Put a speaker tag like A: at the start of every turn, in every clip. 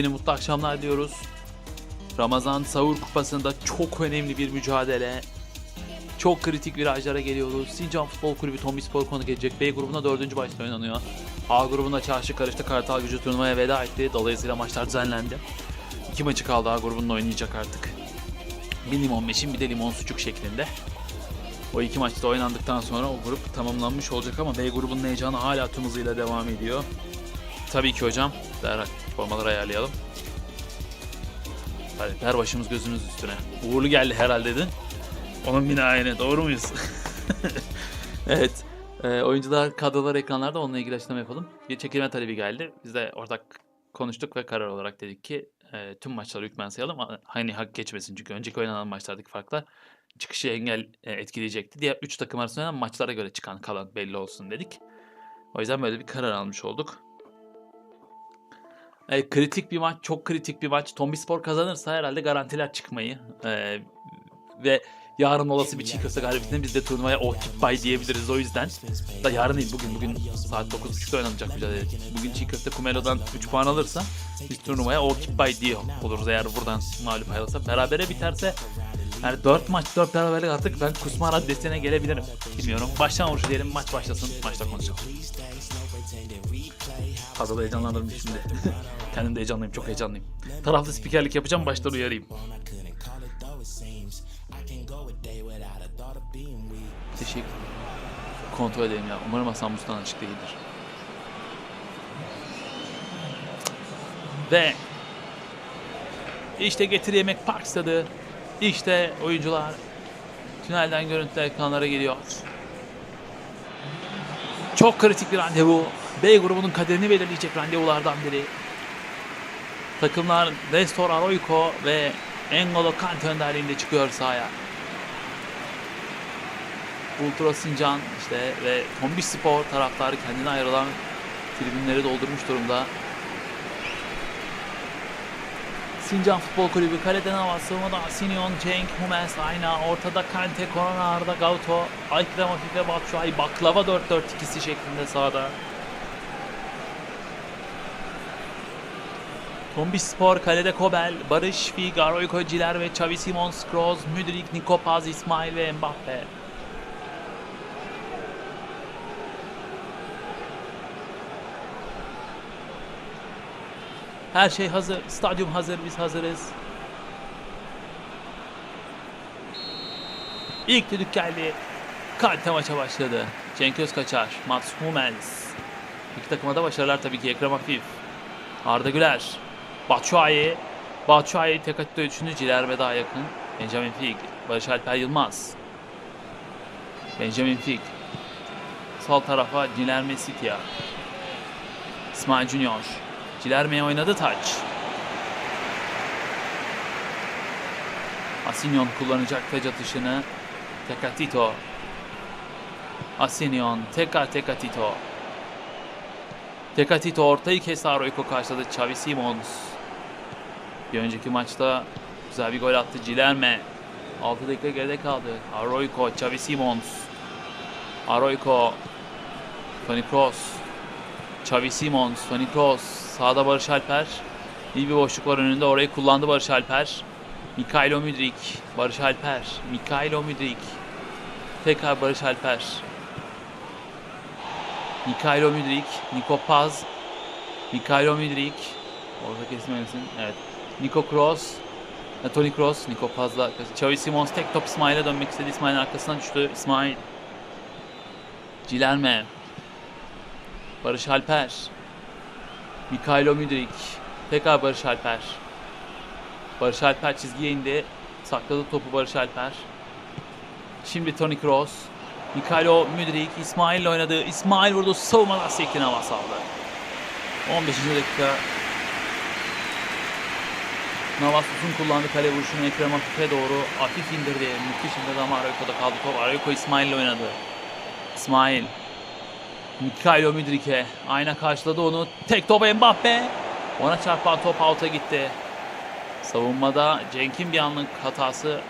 A: Efendim mutlu akşamlar diyoruz. Ramazan Sahur Kupası'nda çok önemli bir mücadele. Çok kritik virajlara geliyoruz. Sincan Futbol Kulübü Tombi Spor konuk edecek. B grubunda dördüncü maçta oynanıyor. A grubunda çarşı karıştı. Kartal gücü turnuvaya veda etti. Dolayısıyla maçlar düzenlendi. İki maçı kaldı A grubunda oynayacak artık. Bir limon meşin bir de limon sucuk şeklinde. O iki maçta oynandıktan sonra o grup tamamlanmış olacak ama B grubunun heyecanı hala tüm hızıyla devam ediyor. Tabii ki hocam. Derhal formaları ayarlayalım. Her başımız gözümüz üstüne. Uğurlu geldi herhalde dedin. Onun binayene doğru muyuz? evet. E, oyuncular kadrolar ekranlarda onunla ilgili açıklama yapalım. Bir çekilme talebi geldi. Biz de ortak konuştuk ve karar olarak dedik ki e, tüm maçları hükmen sayalım. Hani hak geçmesin çünkü önceki oynanan maçlardaki farklar çıkışı engel e, etkileyecekti. Diğer 3 takım arasında maçlara göre çıkan kalan belli olsun dedik. O yüzden böyle bir karar almış olduk. E, kritik bir maç, çok kritik bir maç. Tombispor kazanırsa herhalde garantiler çıkmayı e, ve yarın olası bir çiğ köfte galibiyetinde biz de turnuvaya oh bay diyebiliriz o yüzden. Da yarın değil bugün bugün saat 9.30'da oynanacak mücadele. Bugün çiğ köfte Kumelo'dan 3 puan alırsa biz turnuvaya oh bay diye oluruz eğer buradan mağlup ayrılırsa. Berabere biterse yani 4 maç 4 beraberlik artık ben kusma raddesine gelebilirim. Bilmiyorum. Baştan vuruşu diyelim maç başlasın. Maçta konuşalım. Fazla heyecanlandırdım şimdi. Kendim de heyecanlıyım. Çok heyecanlıyım. Taraflı spikerlik yapacağım. Baştan uyarayım. Teşekkür Kontrol edeyim ya. Umarım Hasan Mustan açık değildir. Ve işte Getir Yemek Park Stadı. İşte oyuncular tünelden görüntüler ekranlara geliyor. Çok kritik bir randevu. B grubunun kaderini belirleyecek randevulardan biri. Takımlar Nestor Arroyo ve Engolo Kante önderliğinde çıkıyor sahaya. Ultra Sincan işte ve Tombi Spor taraftarı kendine ayrılan tribünleri doldurmuş durumda. Sincan Futbol Kulübü kaleden hava savunmada Sinyon, Cenk, Humes, Ayna, ortada Kante, Korona, Arda, Gauto, Ekrem Hafif ve Batshuayi baklava 4-4-2'si şeklinde sahada. Tombi Spor, kalede Kobel, Barış, Figaro, Ciler ve Xavi Simons, Kroos, Müdrik, Niko Paz, İsmail ve Mbappe. Her şey hazır. Stadyum hazır. Biz hazırız. İlk düdük geldi. Kalite maça başladı. Cenk Özkaçar, Mats Hummels. İki takıma da başarılar tabii ki. Ekrem Afif. Arda Güler. Batshuayi. Batshuayi tek attığı üçüncü Cilerme daha yakın. Benjamin Fig. Barış Alper Yılmaz. Benjamin Fig. Sol tarafa Cilerme Sitya. İsmail Junior. Cilerme'ye oynadı taç. Asinyon kullanacak taç atışını. Tekatito. Asinyon. Teka Tekatito. Tekatito ortayı kesti Arroyo karşıladı. Xavi Simons. Bir önceki maçta güzel bir gol attı Cilerme. 6 dakika geride kaldı. Arroyo, Xavi Simons. Arroyo. Toni Kroos. Xavi Simons, Toni Kroos, sağda Barış Alper. İyi bir boşluk var önünde. Orayı kullandı Barış Alper. Mikailo Müdrik, Barış Alper, Mikailo Müdrik. Tekrar Barış Alper. Mikailo Müdrik, Niko Paz, Mikailo Müdrik. Orada kesmemesin. Evet. Niko Kroos, Toni Kroos, Niko Paz'la Xavi Simons tek top İsmail'e dönmek istedi. İsmail'in arkasına düştü. İsmail. Cilerme. Barış Alper. Mikailo Müdrik. Tekrar Barış Alper. Barış Alper çizgiye indi. Sakladı topu Barış Alper. Şimdi Toni Kroos. Mikailo Müdrik İsmail ile oynadı. İsmail vurdu. Savunmadan sektiğine hava saldı. 15. dakika. Navaslus'un kullandığı kale vuruşunu Ekrem Afif'e doğru hafif indirdi. Müthiş indirdi ama Arayko'da kaldı top. Arayko İsmail ile oynadı. İsmail Mikailo Müdrik'e. Ayna karşıladı onu. Tek top Mbappe. Ona çarpan top out'a gitti. Savunmada Cenk'in bir anlık hatası.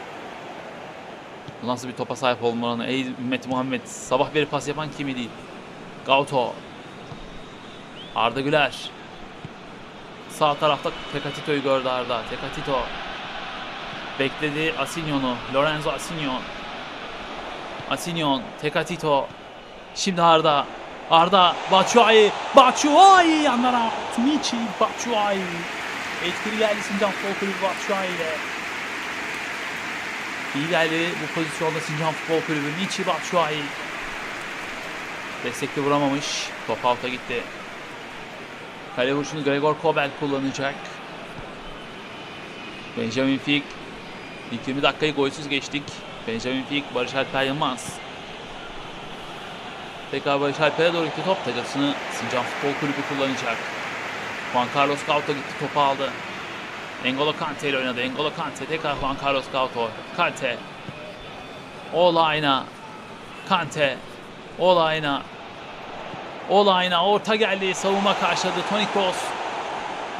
A: Nasıl bir topa sahip olmalarını. Ey ümmet Muhammed. Sabah beri pas yapan kimi değil. Gauto. Arda Güler. Sağ tarafta Tekatito'yu gördü Arda. Tekatito bekledi Asignon'u. Lorenzo Asignon. Asignon, Tekatito. Şimdi Arda. Arda, Batshuayi. Batshuayi yandan out. Michi Batshuayi. Etkili geldi Sincan Futbol Kulübü Batshuayi ile. İyi geldi bu pozisyonda Sincan Futbol Kulübü. Michi Batshuayi. Destekli vuramamış. Top out'a gitti. Kale vuruşunu Gregor Kobel kullanacak. Benjamin Fig. İlk 20 dakikayı golsüz geçtik. Benjamin Fig, Barış Alper Yılmaz. Tekrar Barış Alper'e doğru gitti top. Tecasını Sincan Futbol Kulübü kullanacak. Juan Carlos Gauto gitti topu aldı. N'Golo Kante ile oynadı. N'Golo Kante tekrar Juan Carlos Gauto. Kante. Olayna. Kante. Olayna. Olayna orta geldi. Savunma karşıladı. Toni Kroos.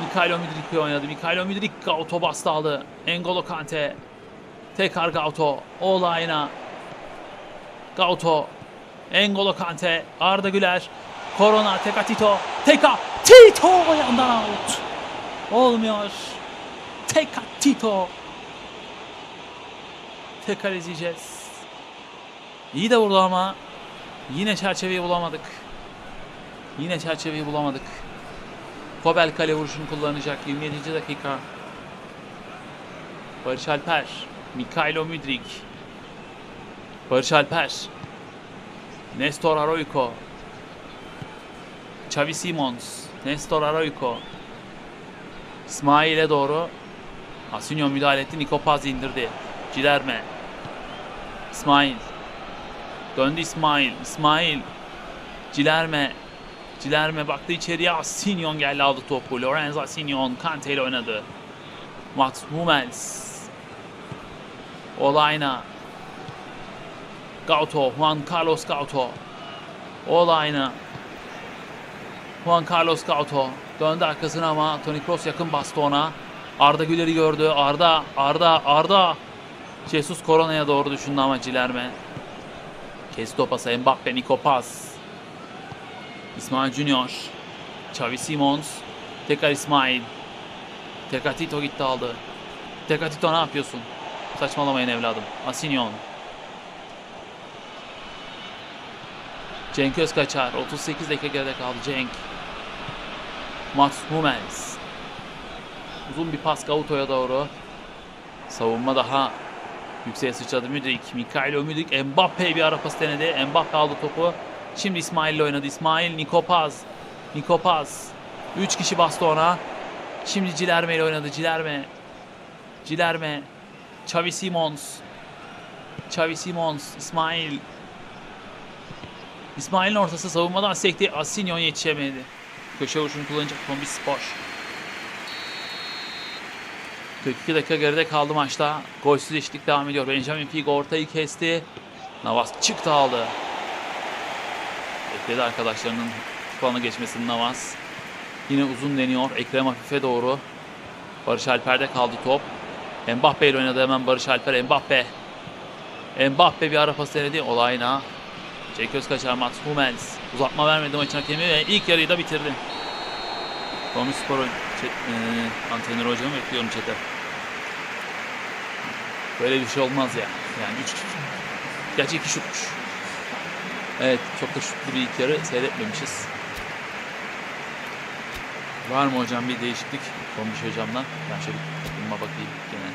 A: Mikailo Mudrik'le oynadı. Mikailo Mudrik Gauto bastı aldı. N'Golo Kante. Tekrar Gauto. Olayna. Gauto. N'Golo Kante. Arda Güler. Korona. Teka Tito. Teka Tito yandan out. Olmuyor. Teka Tito. Tekrar izleyeceğiz. İyi de vurdu ama yine çerçeveyi bulamadık. Yine çerçeveyi bulamadık. Kobel kale vuruşunu kullanacak 27. dakika. Barış Alper, Mikailo Mudrik. Barış Alper. Nestor Aroyko. Xavi Simons. Nestor Aroyko. İsmail'e doğru. Asinyon müdahale etti. Niko Paz indirdi. Cilerme. İsmail. Döndü İsmail. İsmail. Cilerme. Cilerme baktı içeriye. Asinyon geldi aldı topu. Lorenzo Asinyon Kante ile oynadı. Mats Hummels. Olayna. Gauto. Juan Carlos Gauto. Olayna. Juan Carlos Gauto. Döndü arkasına ama Toni Kroos yakın bastı ona. Arda Güler'i gördü. Arda, Arda, Arda. Jesus Corona'ya doğru düşündü ama Cilerme. Kesti o pası. Mbappe, Nico Paz. İsmail Junior. Xavi Simons. Tekrar İsmail. Tekatito gitti aldı. Tekatito ne yapıyorsun? Saçmalamayın evladım. Asinyon. Cenk Özkaçar. 38 dakika geride kaldı Cenk. Mats Hummels. Uzun bir pas Gauto'ya doğru. Savunma daha yükseğe sıçradı Müdrik. Mikailo Müdrik. Mbappe bir ara pas denedi. Mbappe aldı topu. Şimdi İsmail ile oynadı. İsmail, Niko Paz. Niko Paz. 3 kişi bastı ona. Şimdi Cilerme ile oynadı. Cilerme. Cilerme. Xavi Simons. Xavi Simons. İsmail. İsmail'in ortası savunmadan sekti. Asinyon yetişemedi. Köşe vuruşunu kullanacak Tombis Spor. 42 dakika geride kaldı maçta. Golsüz eşitlik devam ediyor. Benjamin Figo ortayı kesti. Navas çıktı aldı. Bekledi arkadaşlarının puanı geçmesini Navas. Yine uzun deniyor. Ekrem Hafif'e doğru. Barış Alper'de kaldı top. Mbappe ile oynadı hemen Barış Alper. Mbappe. Mbappe bir ara pas denedi. Olayna. Cenk Özkaçar, Mats Hummels. Uzatma vermedi maçın hakemi ve ilk yarıyı da bitirdi. Komis Spor'un e, antrenör hocamı bekliyorum çete. Böyle bir şey olmaz ya. Yani 3 Gerçi 2 şutmuş. Evet çok da şutlu bir ilk yarı seyretmemişiz. Var mı hocam bir değişiklik? Kombiş hocamdan. Ben şöyle takımıma bakayım gene.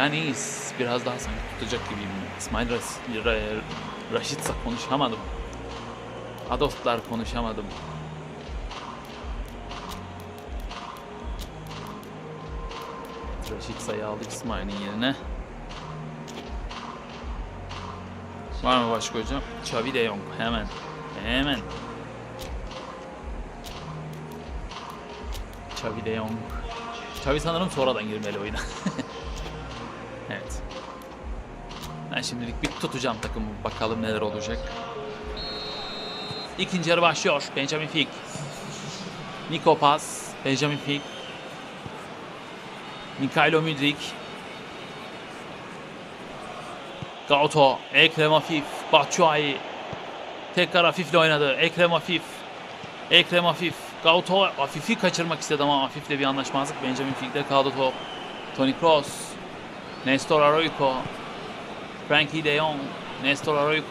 A: Yani iyiyiz. Biraz daha sanki tutacak gibiyim. İsmail Ras Ra- Raşitsa konuşamadım. Adostlar konuşamadım. Raşitsa'yı aldık İsmail'in yerine. Var mı başka hocam? Xavi de Jong. Hemen. Hemen. Xavi de Jong. Xavi sanırım sonradan girmeli oyuna. evet. Ben şimdilik bir tutacağım takımı. Bakalım neler olacak. İkinci yarı başlıyor. Benjamin Fig. Niko Paz. Benjamin Fig. Mikailo Mudrik. Gauto, Ekrem Afif, Batshuayi. Tekrar Afif'le oynadı. Ekrem Afif. Ekrem Afif. Gauto Afif'i kaçırmak istedi ama Afif'le bir anlaşmazlık. Benjamin Fink'te kaldı top. Toni Kroos. Nestor Arroyo. Frankie de Jong. Nestor Arroyo.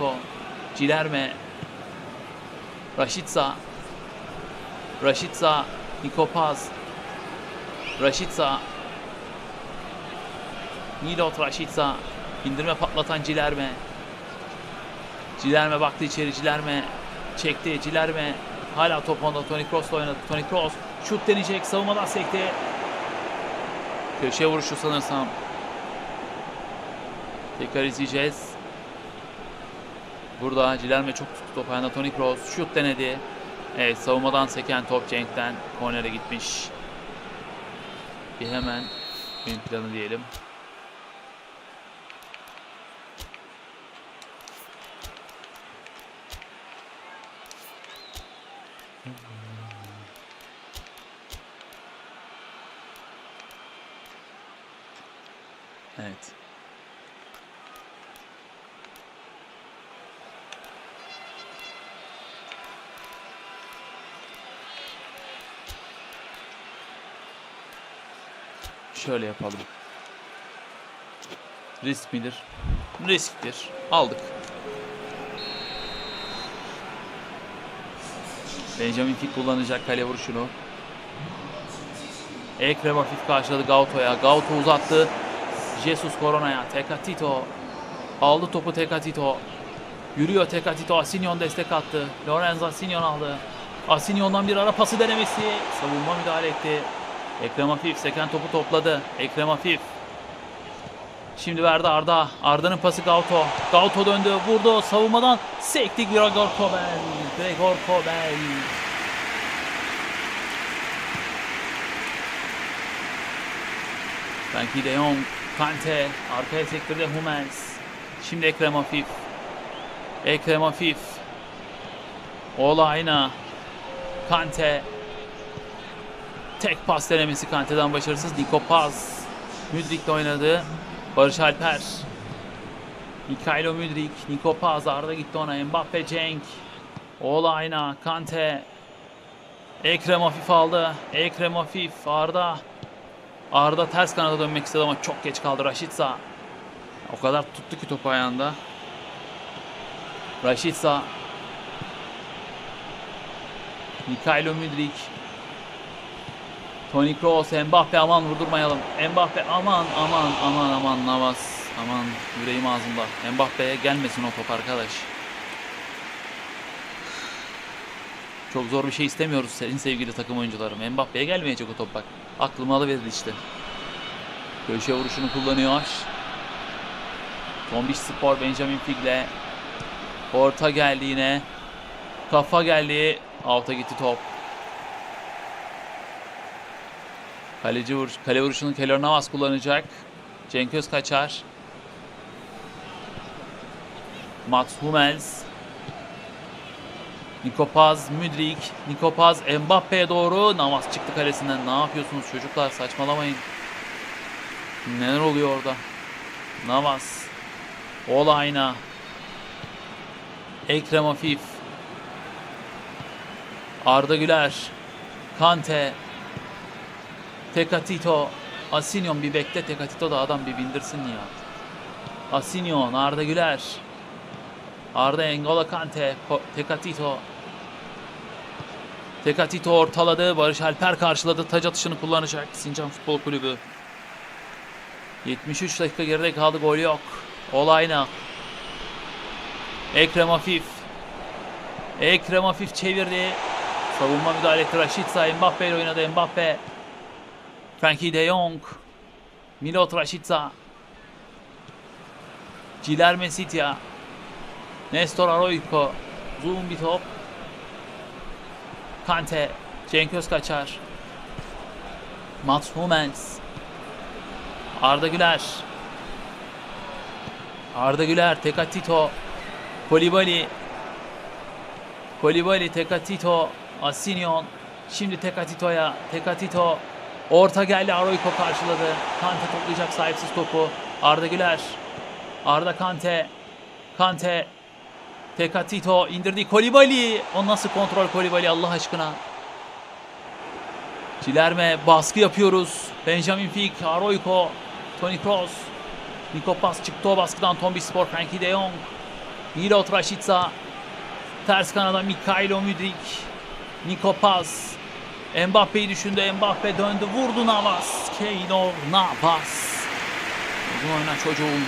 A: Cilerme. Rashica. Rashica. Niko Paz. Rashica. Milot Rashica. İndirme patlatan Cilerme. Cilerme baktı içeri Cilerme. Çekti Cilerme. Hala top onda Toni Kroos'la oynadı. Toni Kroos şut deneyecek. Savunmadan sekti. Köşe vuruşu sanırsam. Tekrar izleyeceğiz. Burada Cilerme çok tuttu top ayağında. Toni Kroos şut denedi. Evet savunmadan seken top Cenk'ten kornere gitmiş. Bir hemen ön planı diyelim. Evet. Şöyle yapalım. Risk midir? Risktir. Aldık. Benjamin Fik kullanacak kale vuruşunu. Ekrem hafif karşıladı Gauto'ya. Gauto uzattı. Jesus Corona'ya. Tekatito. Aldı topu Tekatito. Yürüyor Tekatito. Asinyon destek attı. Lorenzo Asinyon aldı. Asinyon'dan bir ara pası denemesi. Savunma müdahale etti. Ekrem Hafif seken topu topladı. Ekrem Hafif. Şimdi verdi Arda. Arda'nın pası Gauto. Gauto döndü. Vurdu. Savunmadan sekti Gregor Kobel. Gregor Kobel. Frankie de Jong. Kante. Arkaya sektirdi Hummels. Şimdi Ekrem Hafif. Ekrem Hafif. Olayna. Kante. Tek pas denemesi Kante'den başarısız. Niko Paz. Müdrik'le oynadı. Barış Alper. Mikailo Müdrik. Niko Paz. Arda gitti ona. Mbappe Cenk. Olayna. Kante. Ekrem Hafif aldı. Ekrem Hafif. Arda. Arda ters kanada dönmek istedi ama çok geç kaldı. Raşitsa. O kadar tuttu ki topu ayağında. Raşitsa. Mikailo Müdrik. Toni Kroos, Mbappe aman vurdurmayalım. Mbappe aman aman aman aman Navas. Aman yüreğim ağzımda. Mbappe'ye gelmesin o top arkadaş. Çok zor bir şey istemiyoruz senin sevgili takım oyuncularım. Mbappe'ye gelmeyecek o top bak. Aklıma alıverdi işte. Köşe vuruşunu kullanıyor. Tombiş Spor Benjamin Fig'le. Orta geldi yine. Kafa geldi. Out'a gitti top. Kaleci vuruş, kale vuruşunu Keylor Navas kullanacak. Cenk Öz kaçar. Mats Hummels. Niko Paz, Müdrik. Niko Paz Mbappe'ye doğru. Navas çıktı kalesinden. Ne yapıyorsunuz çocuklar? Saçmalamayın. Neler oluyor orada? Navas. Olayna. Ekrem Afif. Arda Güler. Kante. Tekatito. Asinyon bir bekle Tekatito da adam bir bindirsin ya. Asinyon, Arda Güler. Arda Engola Kante. Tekatito. Tekatito ortaladı. Barış Alper karşıladı. Taç atışını kullanacak. Sincan Futbol Kulübü. 73 dakika geride kaldı. Gol yok. Olayna. Ekrem Hafif. Ekrem Hafif çevirdi. Savunma müdahale etti. Rashica Mbappe ile oynadı. Mbappe. Frankie de Jong. Milot Rashica. Ciler Sitya. Nestor Arroyo. Uzun bir top. Kante. Cenk Özkaçar. Mats Hummels. Arda Güler. Arda Güler. Tekatito. Kolibali. Kolibali. Tekatito. Asinyon. Şimdi Tekatito'ya. Tekatito. Orta geldi Aroyko karşıladı. Kante toplayacak sahipsiz topu. Arda Güler. Arda Kante. Kante. Tekatito indirdi Kolibali. O nasıl kontrol Kolibali Allah aşkına. Cilerme baskı yapıyoruz. Benjamin Fik, Aroyko, Toni Kroos. Niko Pas çıktı o baskıdan Tombi Spor, Frankie de Jong. Milot Rashica. Ters kanada Mikhailo Mudrik. Niko Pas. Mbappe'yi düşündü. Mbappe döndü. Vurdu Navas. Keylor Navas. Uzun oyna çocuğum.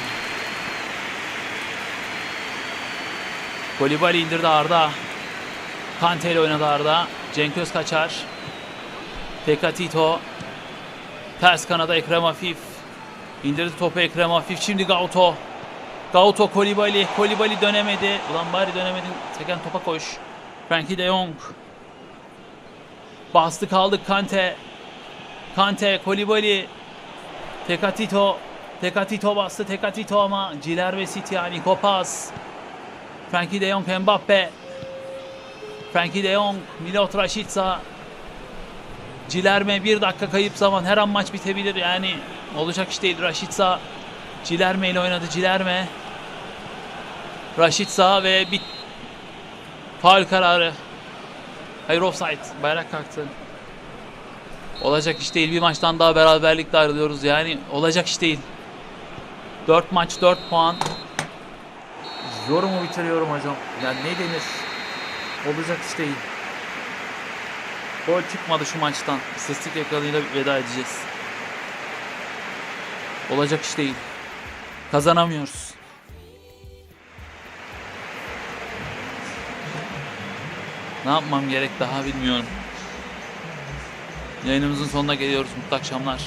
A: Kolibali indirdi Arda. Kante ile oynadı Arda. Cenk Özkaçar. Tekatito. Ters kanada Ekrem Afif. İndirdi topu Ekrem Afif. Şimdi Gauto. Gauto Kolibali. Kolibali dönemedi. Ulan bari dönemedin. Seken topa koş. Frankie de Jong. Bastı kaldık Kante. Kante, Kolibali. Tekatito. Tekatito bastı. Tekatito ama Ciler ve City yani Kopas. Frankie de Jong, Mbappe. Frankie de Jong, Milot Rashica. Cilerme bir dakika kayıp zaman her an maç bitebilir yani olacak iş değil. Rashica Cilerme ile oynadı Cilerme. Rashica ve bir faul kararı. Hayır offside. Bayrak kalktı. Olacak iş değil. Bir maçtan daha beraberlikle ayrılıyoruz. Yani olacak iş değil. 4 maç 4 puan. Yorumu bitiriyorum hocam. Yani ne denir? Olacak iş değil. Gol çıkmadı şu maçtan. İstatistik ekranıyla veda edeceğiz. Olacak iş değil. Kazanamıyoruz. Ne yapmam gerek daha bilmiyorum. Yayınımızın sonuna geliyoruz. Mutlu akşamlar.